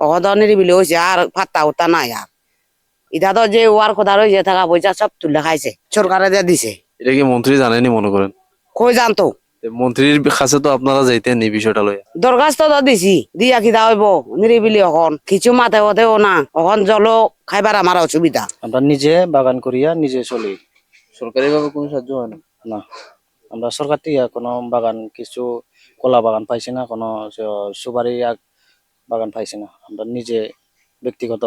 অহদ নিরিবিলি হয়েছে আর ফাত্তা উত্তা নাই আর। ইটা তো যে ওয়ার কথা রয়েছে টাকা পয়সা সব তুলে খাইছে সরকারে দিয়ে দিছে। এটা কি মন্ত্রী জানেনি মনে করেন? কই জানতো? মন্ত্রীর কাছে তো আপনারা যাইতেন এই বিষয়টা লইয়া। দরখাস্ত তো দিছি দিয়া কিতা হইব? নিরিবিলি অখন কিছু মাথে হতেও না অখন জলও খাইবার আমার অসুবিধা। আমরা নিজে বাগান করিয়া নিজে চলি। সরকারি ভাবে কোনো সাহায্য হয় না? না। আমরা সরকার থেকে কোনো বাগান কিছু কলা বাগান পাইছি না কোনো সুপারি আগ বাগান পাইছি না। আমরা নিজে ব্যক্তিগত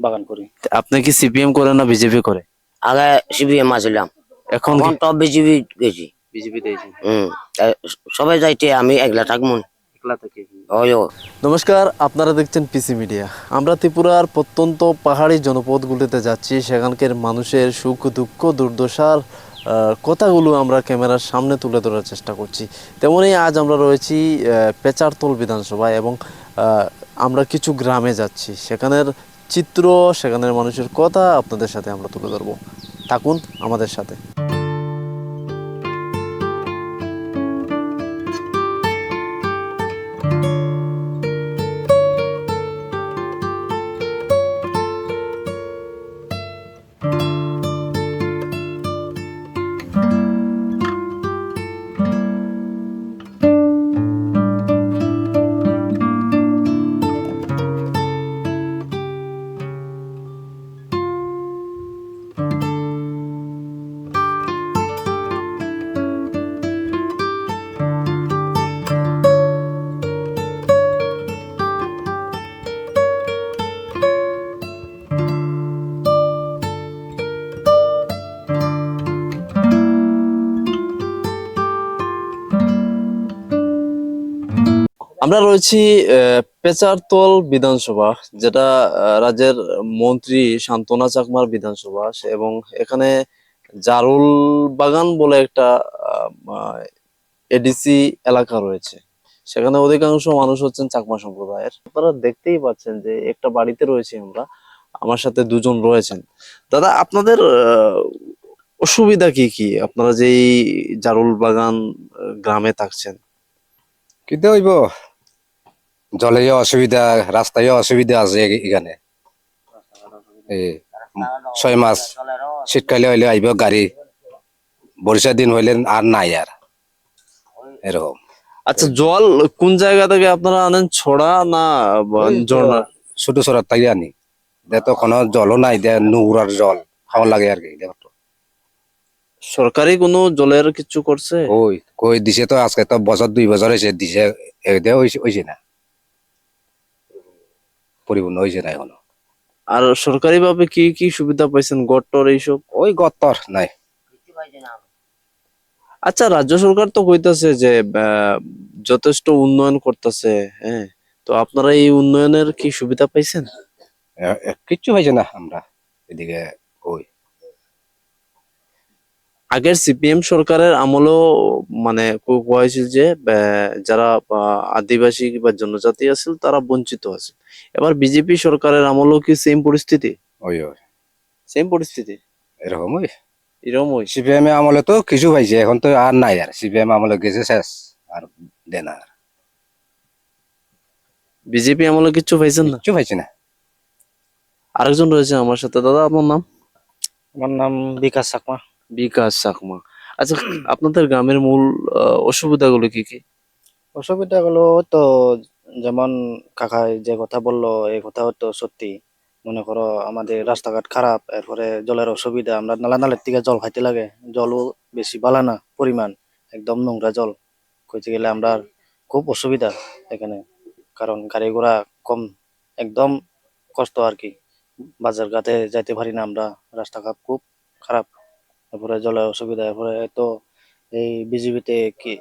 বাগান করি। আপনি কি সিপিএম করে না বিজেপি করে? আগে সিবিএম আসলাম। এখন এখন তো বিজেপি গেছি। বিজেপি হুম। সবাই যাইতে আমি একলা থাকব। নমস্কার আপনারা দেখছেন পিসি মিডিয়া। আমরা ত্রিপুরার প্রত্যন্ত পাহাড়ি জনপদগুলিতে যাচ্ছি। সেখানকার মানুষের সুখ দুঃখ দুর্দশার কথাগুলো আমরা ক্যামেরার সামনে তুলে ধরার চেষ্টা করছি। তেমনই আজ আমরা রয়েছি পেচারতল বিধানসভায় এবং আমরা কিছু গ্রামে যাচ্ছি। সেখানের চিত্র, সেখানের মানুষের কথা আপনাদের সাথে আমরা তুলে ধরবো। থাকুন আমাদের সাথে। আমরা রয়েছি পেচারতল বিধানসভা, যেটা রাজ্যের মন্ত্রী শান্তনা চাকমার বিধানসভা এবং এখানে জারুল বাগান বলে একটা এডিসি এলাকা রয়েছে। সেখানে অধিকাংশ মানুষ হচ্ছেন চাকমা সম্প্রদায়ের। আপনারা দেখতেই পাচ্ছেন যে একটা বাড়িতে রয়েছি আমরা, আমার সাথে দুজন রয়েছেন। দাদা, আপনাদের অসুবিধা কি কি? আপনারা যেই জারুল বাগান গ্রামে থাকছেন। কিন্তু হইব? জলের অসুবিধা রাস্তায় অসুবিধা আছে এখানে। ছয় মাস শীতকালে হইলে আইব গাড়ি। বর্ষার দিন হইলে আর নাই আর। এরকম। আচ্ছা জল কোন জায়গা থেকে আপনারা আনেন? ছড়া না ঝর্ণা? ছোট ছোট তাই আনি। দে তো কোনো জলও নাই দে নোংরার জল খাওয়া লাগে আর কি সরকারি কোনো জলের কিছু করছে? ওই কই দিছে তো আজকে তো বছর দুই বছর হয়েছে দিছে হয়েছে না। পরিপূর্ণ হয়েছে না এখনও। আর সরকারি ভাবে কি কি সুবিধা পাইছেন গট্টর এইসব? ওই গত্তর নাই। আচ্ছা রাজ্য সরকার তো কইতাছে যে যথেষ্ট উন্নয়ন করতেছে হ্যাঁ? তো আপনারা এই উন্নয়নের কি সুবিধা পাইছেন? কিচ্ছু হয়েছে না আমরা। এদিকে ওই আগের সিপিএম সরকারের আমলেও মানে হয়েছিল যে যারা আহ, আদিবাসী বা জনজাতি আছিল তারা বঞ্চিত আছে এবার বিজেপি সরকারের আমলেও কি সেম পরিস্থিতি? ওই ওই। সেম পরিস্থিতি? এরকম ওই এরকম হয়েছে সিপিএম আমলে তো কিছু পাইছে এখন তো আর নাই আর। সিপিএম আমলে গেছে শেষ আর দেন আর। বিজেপি আমলে কিচ্ছু পাইছেন না? কিছু পাইছে না। আরেকজন রয়েছে আমার সাথে। দাদা আপনার নাম? আমার নাম বিকাশ চাকমা। বিকাশ চাকমা। আচ্ছা আপনাদের গ্রামের মূল অসুবিধাগুলো কি কি? অসুবিধা গুলো তো যেমন কাকা যে কথা বলল, এই কথা তো সত্যি। মনে করো আমাদের রাস্তাঘাট খারাপ, এরপরে জলের অসুবিধা, আমরা নালা নালের থেকে জল খাইতে লাগে। জলও বেশি ভালো না, পরিমাণ, একদম নোংরা জল। কইতে গেলে আমরা খুব অসুবিধা এখানে, কারণ গাড়ি ঘোড়া কম, একদম কষ্ট আর কি। বাজার ঘাটে যাইতে পারি না আমরা, রাস্তাঘাট খুব খারাপ। এরপরে জলের অসুবিধা এরপরে তো এই বিজিবিতে কি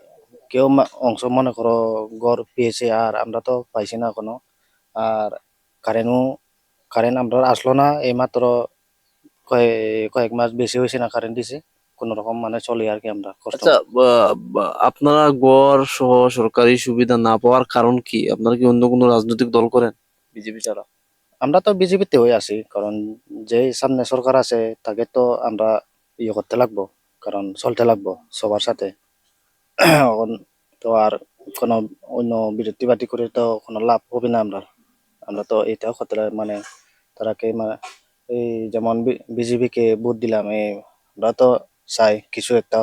কেউ অংশ মনে করো গড় পেয়েছে আর আমরা তো পাইছি না এখনও আর কারেন্টও কারেন্ট আমরা আসলো না এইমাত্র কয়েক কয়েক মাস বেশি হয়েছে না কারেন্ট দিছে কোন রকম মানে চলি আর কি আমরা কষ্ট। আচ্ছা আপনারা গড় সহ সরকারি সুবিধা না পাওয়ার কারণ কি? আপনারা কি অন্য কোনো রাজনৈতিক দল করেন বিজেপি ছাড়া? আমরা তো বিজেপিতে হয়ে আছি কারণ যে সামনে সরকার আছে তাকে তো আমরা ইয়ে করতে লাগবো, কারণ চলতে লাগবো সবার সাথে। এখন তো আর কোনো অন্য বিরতি পার্টি করে তো কোনো লাভ হবে না আমরা। আমরা তো এটাও করতে মানে তারাকে মা- এই যেমন বিজেপি কে ভোট দিলাম, এই আমরা তো চাই কিছু একটা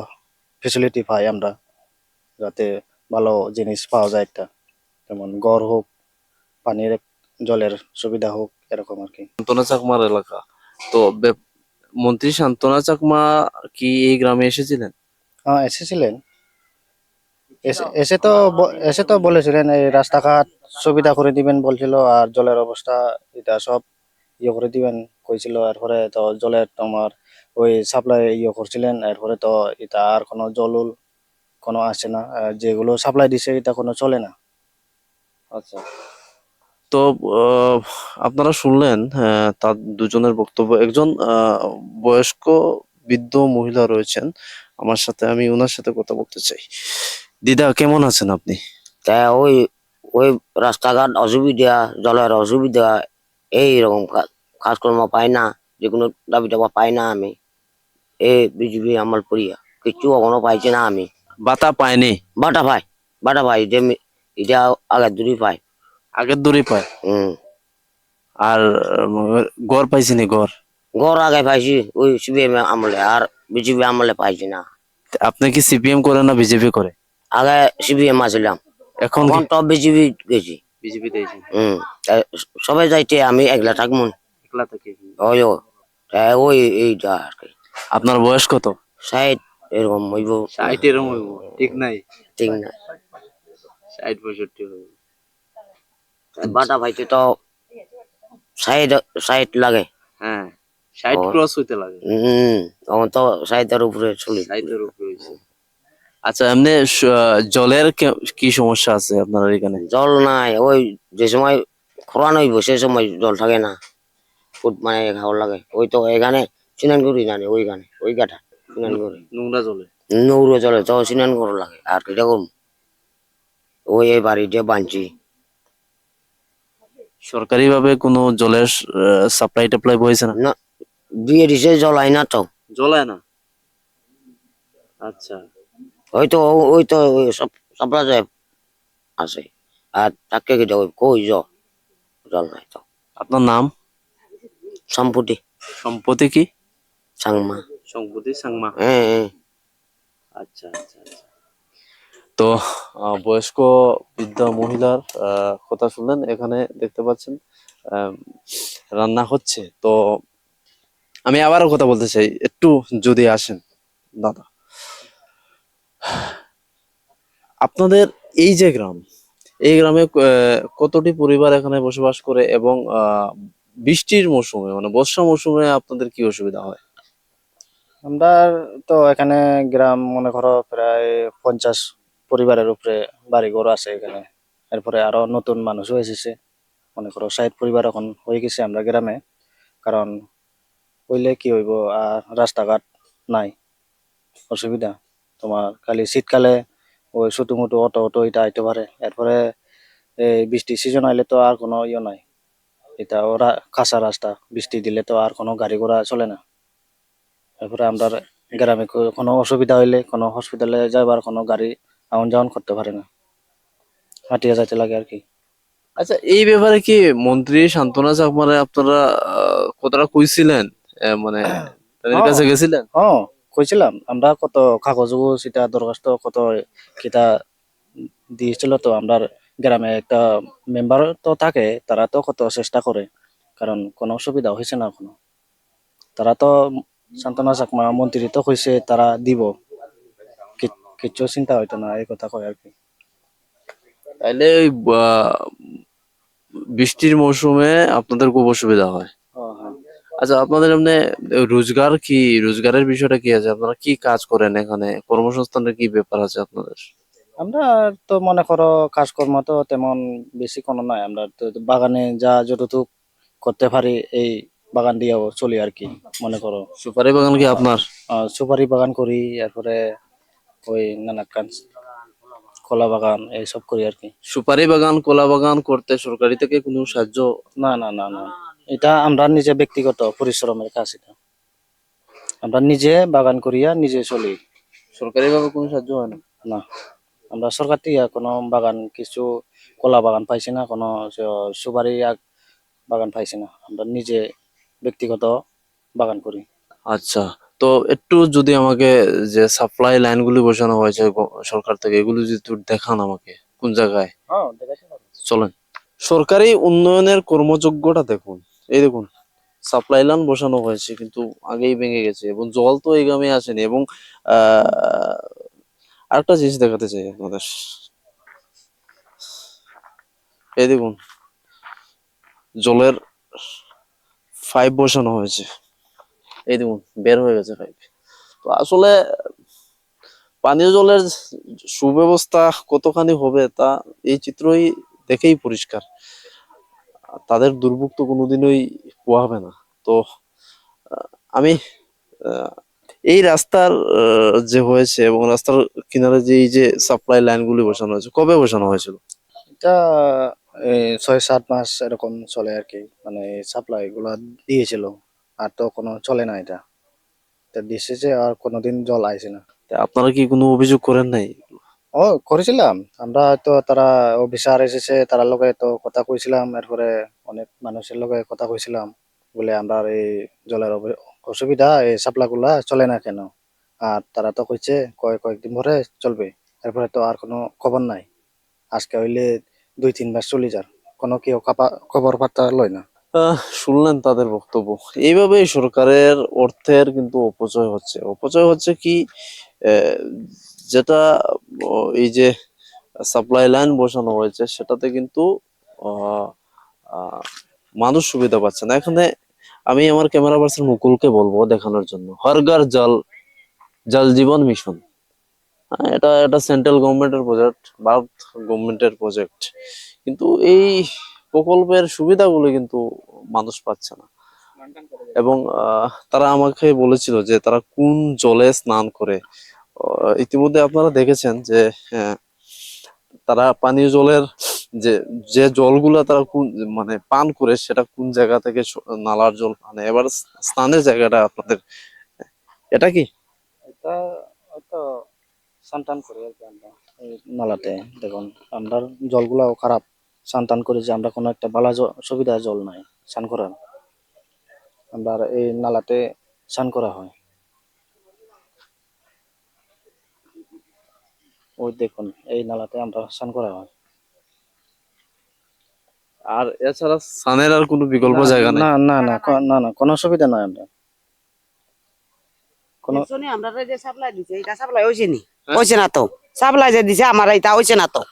ফেসিলিটি পাই আমরা, যাতে ভালো জিনিস পাওয়া যায় একটা। যেমন গড় হোক, পানির জলের সুবিধা হোক, এরকম আর কি। এলাকা। তো মন্ত্রী শান্তনা চাকমা কি এই গ্রামে এসেছিলেন? হ্যাঁ এসেছিলেন। এসে- তো এসে তো বলেছিলেন এই রাস্তাঘাট সুবিধা করে দিবেন বলছিল আর জলের অবস্থা এটা সব ইয়ে করে দিবেন কইছিল এরপরে তো জলের তোমার ওই সাপ্লাই ইয়ে করছিলেন এরপরে তো এটা আর কোনো জল উল কোনো আসে না যেগুলো সাপ্লাই দিছে এটা কোনো চলে না। আচ্ছা। তো আপনারা শুনলেন আহ, তার দুজনের বক্তব্য। একজন বয়স্ক বৃদ্ধ মহিলা রয়েছেন। আমার সাথে আমি ওনার সাথে কথা বলতে চাই। দিদা কেমন আছেন আপনি? তা ওই ওই রাস্তাঘাট অসুবিধা জলের অসুবিধা এইরকম কাজকর্ম পাই না যে কোনো দাবি দাবা পাই না আমি। এ বিজেপি আমার পড়িয়া কিছু এখনও পাইছি না আমি। বাতা পায়নি? বাটা পাই বাটা পাই যে এটা আগের দূরই পাই আগের দূরে পায়। হম। আর গড় পাইছিনি গড়? ঘর আগে পাইছি ওই সিবিএম আমলে আর বিজেপি আমলে পাইছি না। আপনি কি সিপিএম করে না বিজেপি করে? আগে সিবিএম আসলাম। এখন তো বিজেপি গেছি। বিজেপি দিয়েছেন হম সবাই যাইতে আমি একলা থাকব একলা থেকে। ওই ওই এইটা আর কি। আপনার বয়স কত? সাইড এরকম হইব। ষাট এরকম হইব ঠিক নাই? ঠিক নাই। ষাট পঁয়ষট্টি হইব। বাটা ভাইতে তো সাইড সাইড লাগে। হ্যাঁ ও। ক্রস হইতে লাগে। হম তখন তো সাইডের উপরে চলি। ষাটের উপরে আচ্ছা এমনি জলের কি সমস্যা আছে আপনার এখানে? জল নাই ওই যে সময় খরান হইব সে সময় জল থাকে না। ফুট মানে খাওয়ার লাগে। ওই তো এখানে স্নান করি জানি ওইখানে ওই গাঠা স্নান করি নোংরা জলে? নৌরো জলে তো স্নান করা লাগে আর কিটা করব? ওই এই বাড়িতে বাঁধছি সরকারি ভাবে কোনো জলের সাপ্লাই টাপ্লাই বইছে না? না দিয়ে দিছে জল আই না তো। জলায় না? আচ্ছা। ওই তো ওই তো সব সাপ্লাই যায় আছে। আর তাকে কি ওই কই জল জল নাই তো। আপনার নাম? সম্পুটি সম্পত্তি কি? সাংমা। সম্পত্তি সাংমা। হ্যাঁ হ্যাঁ। আচ্ছা আচ্ছা আচ্ছা। তো বয়স্ক বৃদ্ধা মহিলার কথা শুনলেন, এখানে দেখতে পাচ্ছেন রান্না হচ্ছে। তো, আমি আবারও কথা বলতে চাই, একটু যদি আসেন, দাদা। আপনাদের এই যে গ্রাম, এই গ্রামে কতটি পরিবার এখানে বসবাস করে এবং বৃষ্টির মৌসুমে মানে বর্ষা মৌসুমে আপনাদের কি অসুবিধা হয়? আমরা তো এখানে গ্রাম মনে করো প্রায় পঞ্চাশ পরিবারের উপরে বাড়ি ঘর আছে এখানে। এরপরে আরও নতুন মানুষও এসেছে মনে করো ষাট পরিবার এখন হয়ে গেছে আমরা গ্রামে। কারণ হইলে কি হইব, আর রাস্তাঘাট নাই। অসুবিধা। তোমার খালি শীতকালে ওই ছোটো মোটো অটো অটো এটা আইতে পারে। এরপরে এই বৃষ্টি সিজন আইলে তো আর কোনো ইয়ে নাই। এটা ওরা কাঁচা রাস্তা। বৃষ্টি দিলে তো আর কোনো গাড়ি ঘোড়া চলে না। তারপরে আমরা গ্রামে কোনো অসুবিধা হইলে কোনো হসপিটালে যাবার কোনো গাড়ি আউন যাওয়ান করতে পারে না। হাঁটিয়ে যাইতে লাগে আর কি। আচ্ছা এই ব্যাপারে কি মন্ত্রী শান্তনা চাকমারে আপনারা কতটা কইছিলেন? মানে তাদের কাছে গেছিলেন? হ্যাঁ কইছিলাম। আমরা কত কাগজ সেটা দরখাস্ত কত কিতা দিয়েছিল তো আমরা গ্রামে একটা মেম্বার তো থাকে তারা তো কত চেষ্টা করে। কারণ কোনো অসুবিধা হয়েছে না এখনও তারা তো সান্তনা চাকমা মন্ত্রী তো কইছে তারা দিব। কি- কিচ্ছু চিন্তা হইতো না এই কথা কয় আর কি তাইলে ওই বৃষ্টির মৌসুমে আপনাদের খুব অসুবিধা হয়। হ্যাঁ। আচ্ছা আপনাদের এমনি রোজগার কি রোজগারের বিষয়টা কি আছে? আপনারা কি কাজ করেন এখানে? কর্মসংস্থানের কি ব্যাপার আছে আপনাদের? আমরা তো মনে করো কাজকর্ম তো তেমন বেশি কোনো নাই। আমরা তো বাগানে যা যতটুক করতে পারি এই বাগান দিয়েও চলি আর কি মনে করো। সুপারি বাগান কি আপনার? সুপারি বাগান করি এরপরে ওই নানা কলা বাগান এইসব করি আর কি। সুপারি বাগান কলা বাগান করতে সরকারি থেকে কোনো সাহায্য? না না না না। এটা আমরা নিজে ব্যক্তিগত পরিশ্রমের কাজ এটা। আমরা নিজে বাগান করিয়া নিজে চলি। সরকারিভাবে কোনো সাহায্য হয় না? না। আমরা সরকার থেকে কোনো বাগান কিছু কলা বাগান পাইছি না কোনো সুপারি আগ- বাগান পাইছি না। আমরা নিজে ব্যক্তিগত বাগান করি। আচ্ছা। তো একটু যদি আমাকে যে সাপ্লাই লাইন লাইনগুলি বসানো হয়েছে সরকার থেকে এগুলো যদি একটু দেখান আমাকে কোন জায়গায়? হ্যাঁ। চলেন। সরকারি উন্নয়নের কর্মযোগ্যটা দেখুন। এই দেখুন সাপ্লাই লাইন বসানো হয়েছে কিন্তু আগেই ভেঙে গেছে এবং জল তো এই গ্রামে আসেনি এবং আহ আরেকটা জিনিস দেখাতে চাই আপনাদের। এই দেখুন জলের পাইপ বসানো হয়েছে। এই দেখুন, বের হয়ে গেছে পাইপ তো আসলে পানীয় জলের সুব্যবস্থা কতখানি হবে তা এই চিত্রই দেখেই পরিষ্কার। তাদের দুর্ভোগ তো কোনোদিনই পোহাবে না। তো আমি এই রাস্তার যে হয়েছে এবং রাস্তার কিনারে যে এই যে সাপ্লাই লাইনগুলি বসানো হয়েছে, কবে বসানো হয়েছিল? এটা ছয় সাত মাস এরকম চলে আর কি। মানে সাপ্লাই গুলা দিয়েছিল। আর তো কোনো চলে না এটা। এটা দিয়েছে আর কোনোদিন জল আইছে না। তা আপনারা কি কোনো অভিযোগ করেন নাই? ও করেছিলাম। আমরা তো তারা অফিসার এসেছে তার লগে তো কথা কইছিলাম। এরপরে অনেক মানুষের লগে কথা কইছিলাম। বলে আমরা এই জলের অবি- অসুবিধা এই সাপ্লাই গুলা চলে না কেন? আর তারা তো কইছে কয়েক কয়েকদিন পরে চলবে। এরপরে তো আর কোনো খবর নাই। আজকে হইলে দুই তিন মাস চলে যার। কোনো কেউ খবর বার্তা লয় না। শুনলেন তাদের বক্তব্য। এইভাবেই সরকারের অর্থের কিন্তু অপচয় হচ্ছে। অপচয় হচ্ছে কি? যেটা এই যে সাপ্লাই লাইন বসানো হয়েছে সেটাতে কিন্তু মানুষ সুবিধা পাচ্ছে না। এখানে আমি আমার ক্যামেরা পার্সন মুকুলকে বলব দেখানোর জন্য। হরগার জল জল জীবন মিশন। আহ, এটা এটা সেন্ট্রাল গভর্নমেন্টের প্রজেক্ট ভারত গভর্নমেন্টের প্রজেক্ট কিন্তু এই প্রকল্পের সুবিধাগুলো কিন্তু মানুষ পাচ্ছে না। এবং তারা আমাকে বলেছিল যে তারা কোন জলে স্নান করে। ইতিমধ্যে আপনারা দেখেছেন যে হ্যাঁ, তারা পানীয় জলের যে যে জলগুলা তারা কোন মানে পান করে সেটা কোন জায়গা থেকে নালার জল মানে এবার স্নানের জায়গাটা আপনাদের এটা কি? এটা হয়তো সান্তান করি নালাতে। দেখুন আমরা জলগুলাও খারাপ। সান্তান করি যে আমরা কোনো একটা জ- সুবিধা জল নাই স্নান করার। আমরা আর এই নালাতে স্নান করা হয়। ওই দেখুন এই নালাতে আমরা স্নান করা হয়। আর এছাড়া স্নানের আর কোনো বিকল্প জায়গা না না না না না কোনো সুবিধা নাই আমরা। কোনো আমরা যে সাপ্লাই দিছে এটা সাপ্লাই হয়েছে নি? হয়েছে না তো। সাপ্লাই যে দিছে আমার এটা হয়েছে না তো।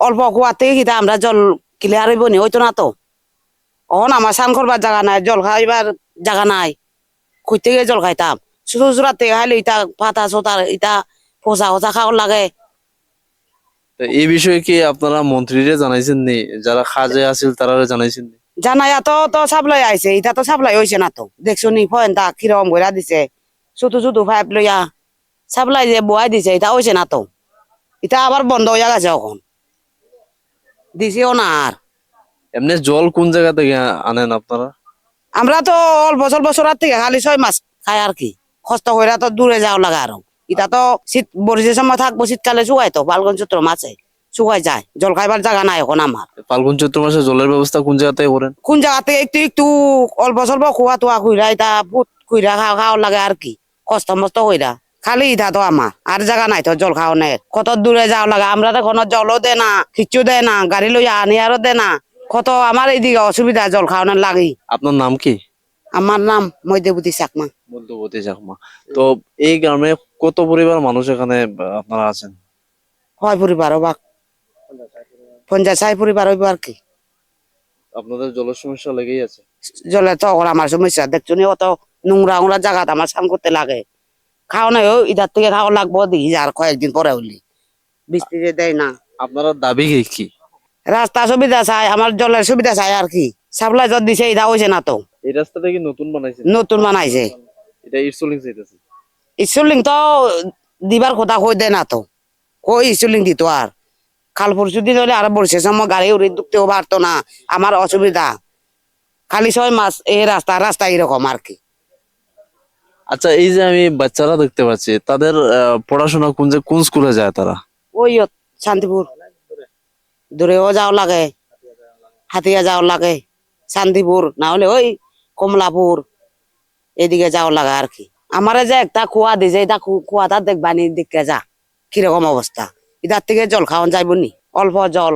অল্প থেকে কিতা আমরা জল ক্লিয়ার হইব নি হইতো না তো? অহন আমার স্নান করবার জায়গা নাই জল খাইবার জায়গা নাই। কই থেকে জল খাইতাম। ছোট থেকে খাইলে ইটা পাতা চোতা ইটা পচা পচা খাওয়ার লাগে। এই বিষয়ে কি আপনারা মন্ত্রীরে জানাইছেন নি? যারা খাজে আছিল তারা জানাইছেন নি? জানাই তো তো সাপ্লাই আইছে এটা তো সাপ্লাই হয়েছে না তো। দেখছ নি ফয়েনটা কীরকম করে দিছে। ছোট ছোট পাইপ লইয়া সাপ্লাই যে বয়াই দিছে এটা হয়েছে না তো। এটা আবার বন্ধ হইয়া গেছে এখন দিছেও না আর এমনি জল কোন জায়গা থেকে আনেন আপনারা? আমরা তো অল্প স্বল্প চড়ার থেকে খালি ছয় মাস খাই আর কি। কষ্ট করে তো দূরে যাওয়া লাগে আরও। এটা তো শীত বরিশের সময় থাকব শীতকালে শুকাই তো ফাল্গুন চৈত্র মাসে শুকাই যায়। জল খাইবার জায়গা নাই এখন আমার। ফাল্গুন চৈত্র মাসে জলের ব্যবস্থা কোন জায়গা থেকে করেন? কোন জায়গাতে একটু একটু অল্প স্বল্প খোয়া তোয়া খুঁড়া এটা ফুট খুঁড়া খাওয়া খাওয়া লাগে আর কি। কষ্ট মস্ত কইরা। খালি ইটা তো আমার আর জায়গা নাই তো জল খাওয়ানোর কত দূরে যাওয়া লাগে আমরা তো কোনো জলও দে না কিচ্ছু দে না গাড়ি লইয়া আনি আরও দে না। কত আমার এইদিকে অসুবিধা জল খাওয়ানোর লাগি। আপনার নাম কি? আমার নাম মধ্যবতী চাকমা। মধ্যবতী চাকমা। তো এই গ্রামে কত পরিবার মানুষ এখানে আপনারা আছেন? হয় পরিবার বা পঞ্চাশ ষাট পরিবার হইব আর কি। আপনাদের জলের সমস্যা লেগেই আছে? জলে তো আমার সমস্যা দেখছ অত নোংরা জায়গাতে আমার স্নান করতে লাগে। খাওয়া নাই ইধার থেকে খাওয়া লাগবো দেখি আর কয়েকদিন পরে হইলি বৃষ্টি যে দেয় না। আপনারা দাবি কি? রাস্তা সুবিধা চাই আমার জলের সুবিধা চাই আর কি। সাপ্লাই জল দিছে এটা হয়েছে না তো। এই রাস্তাটা কি নতুন বানাইছেন নতুন বানাইছে। এটা ইরসলিং চাইতেছে। স্কুলিং তো দিবার কথা কই দে না তো। কই স্কুলিং দিত আর? কাল পরশু দিন হলে আর বলছে সময় গাড়ি উড়ে ঢুকতেও পারতো না আমার অসুবিধা। খালি ছয় মাস এই রাস্তা রাস্তা এরকম আর কি। আচ্ছা এই যে আমি বাচ্চারা দেখতে পাচ্ছি, তাদের পড়াশোনা কোন যে, কোন স্কুলে যায় তারা? ওই শান্তিপুর। দূরেও যাও লাগে, হাতিয়া যাও লাগে, শান্তিপুর, না হলে ওই কমলাপুর, এদিকে যাওয়া লাগা আর কি। আমারে যে একটা কুয়া দিছে, এটা কুয়াটা দেখবানি দেখে যা, কীরকম অবস্থা। ইটার থেকে জল খাওয়ান যাইব নি, অল্প জল।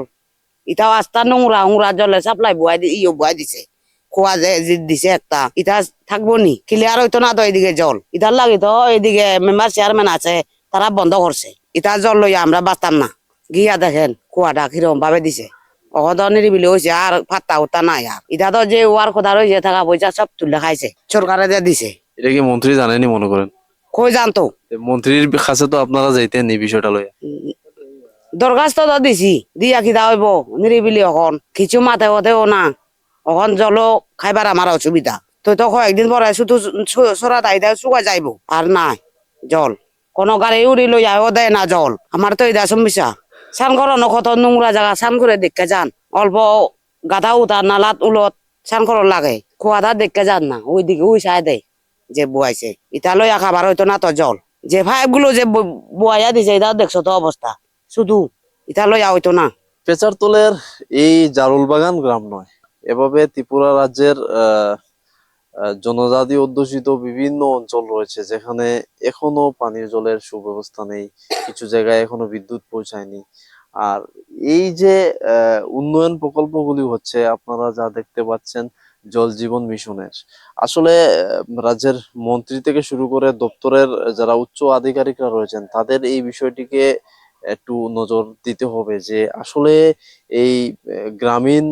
ইটাও আস্তা নোংরা নোংরা জলে সাপ্লাই বুয়াই ইয়ে বুয়াই দিছে। কুয়া দিছে একটা ইটা থাকব নি? ক্লিয়ার হইতো না তো এদিকে জল। ইটার লাগে তো এদিকে মেম্বার চেয়ারম্যান আছে তারা বন্ধ করছে ইটা জল লইয়া আমরা বাঁচতাম না। গিয়া দেখেন কুয়াটা কীরকম ভাবে দিছে। অহদ নিরিবিলি হয়েছে আর পাত্তা উত্তা নাই আর ইটা তো যে ওয়ার কথা রয়েছে টাকা পয়সা সব তুলে খাইছে। সরকারে দিয়ে দিছে। এটা কি মন্ত্রী জানেনি মনে করেন কই জানতো তো। মন্ত্রীর কাছে তো আপনারা যাইতেন এই বিষয়টা লইয়া দরখাস্ত তো দিছি দিয়া কিতা হইব নিরিবিলি এখন কিছু মাথে হতেও না। এখন জল খাইবার আমার অসুবিধা। তুই তো কয়েকদিন পরে শুধু সরা তাইতে শুকা যাইব। আর নাই, জল। কোনো গাড়ি উড়ি লই আয়ও দেয় না জল। আমার তো এটা সমস্যা স্নান করো কত নোংরা জায়গা স্নান করে দেখতে যান। অল্প গাধা উতার নালাত উলত স্নান করো লাগে। কুয়াটা দেখতে যান না, ওইদিকে ওই সাই দেয় যে বুয়াইছে ইটা লইয়া খাবার হইতো না তো জল। যে পাইপগুলো যে বুয়াইয়া দিছে এটা দেখছ তো অবস্থা শুধু ইটা লইয়া হইতো না। পেচারতলের এই জারুল বাগান গ্রাম নয় এভাবে ত্রিপুরা রাজ্যের জনজাতি অধ্যুষিত বিভিন্ন অঞ্চল রয়েছে যেখানে এখনও পানীয় জলের সুব্যবস্থা নেই, কিছু জায়গায় এখনও বিদ্যুৎ পৌঁছায়নি। আর এই যে উন্নয়ন প্রকল্পগুলি হচ্ছে, আপনারা যা দেখতে পাচ্ছেন, জল জীবন মিশনের। আসলে রাজ্যের মন্ত্রী থেকে শুরু করে দপ্তরের যারা উচ্চ আধিকারিকরা রয়েছেন, তাদের এই বিষয়টিকে একটু নজর দিতে হবে যে, আসলে এই গ্রামীণ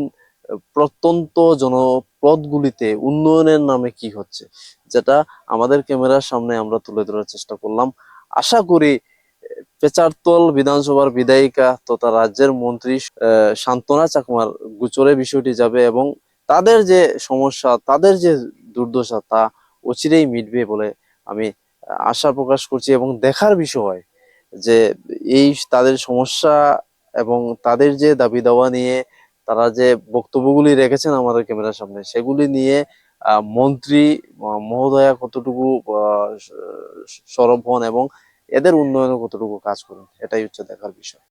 প্রত্যন্ত জনপদগুলিতে উন্নয়নের নামে কি হচ্ছে, যেটা আমাদের ক্যামেরার সামনে আমরা তুলে ধরার চেষ্টা করলাম। আশা করি পেচারতল বিধানসভার বিধায়িকা তথা রাজ্যের মন্ত্রী সান্ত্বনা চাকমার গুচরে বিষয়টি যাবে এবং তাদের যে সমস্যা, তাদের যে দুর্দশা, তা অচিরেই মিটবে বলে আমি আশা প্রকাশ করছি এবং দেখার বিষয় যে এই তাদের সমস্যা এবং তাদের যে দাবি দাওয়া নিয়ে তারা যে বক্তব্যগুলি রেখেছেন আমাদের ক্যামেরার সামনে, সেগুলি নিয়ে মন্ত্রী মহোদয়া কতটুকু সরব হন এবং এদের উন্নয়নে কতটুকু কাজ করেন, এটাই হচ্ছে দেখার বিষয়।